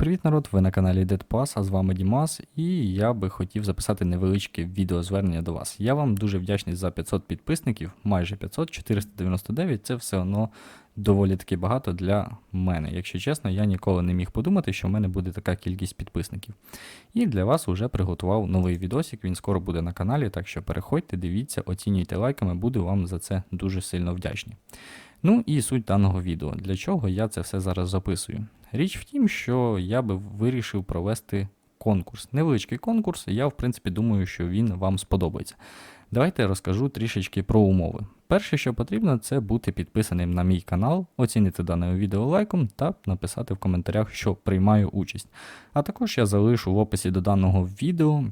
привіт, народ! Ви на каналі DeadPass, а з вами Дімас, і я би хотів записати невеличке відеозвернення до вас. Я вам дуже вдячний за 500 підписників, майже 500, 499 це все одно доволі таки багато для мене. Якщо чесно, я ніколи не міг подумати, що в мене буде така кількість підписників. І для вас уже приготував новий відосик, він скоро буде на каналі, так що переходьте, дивіться, оцінюйте лайками, буду вам за це дуже сильно вдячний. Ну і суть даного відео. Для чого я це все зараз записую? Річ в тім, що я би вирішив провести конкурс. Невеличкий конкурс, я, в принципі, думаю, що він вам сподобається. Давайте розкажу трішечки про умови. Перше, що потрібно, це бути підписаним на мій канал, оцінити дане відео лайком та написати в коментарях, що приймаю участь. А також я залишу в описі до даного відео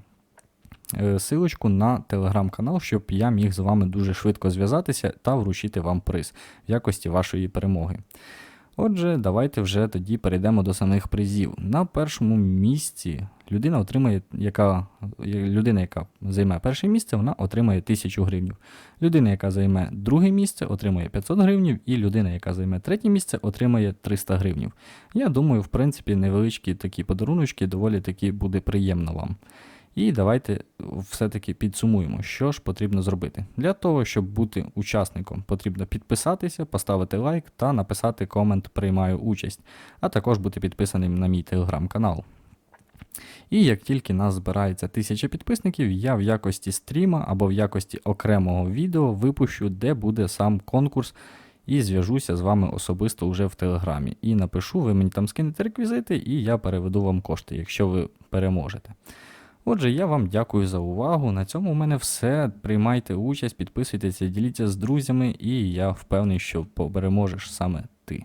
е, силочку на телеграм-канал, щоб я міг з вами дуже швидко зв'язатися та вручити вам приз в якості вашої перемоги. Отже, давайте вже тоді перейдемо до самих призів. На першому місці людина отримає, яка, людина, яка займе перше місце, вона отримає 1000 гривнів. Людина, яка займе друге місце, отримає 500 гривнів, і людина, яка займе третє місце, отримає 300 гривнів. Я думаю, в принципі, невеличкі такі подаруночки доволі таки буде приємно вам. І давайте все-таки підсумуємо, що ж потрібно зробити. Для того, щоб бути учасником, потрібно підписатися, поставити лайк та написати комент Приймаю участь, а також бути підписаним на мій телеграм-канал. І як тільки нас збирається 1000 підписників, я в якості стріма або в якості окремого відео випущу, де буде сам конкурс, і зв'яжуся з вами особисто вже в телеграмі. І напишу, ви мені там скинете реквізити, і я переведу вам кошти, якщо ви переможете. Отже, я вам дякую за увагу. На цьому у мене все. Приймайте участь, підписуйтеся, діліться з друзями, і я впевнений, що переможеш саме ти.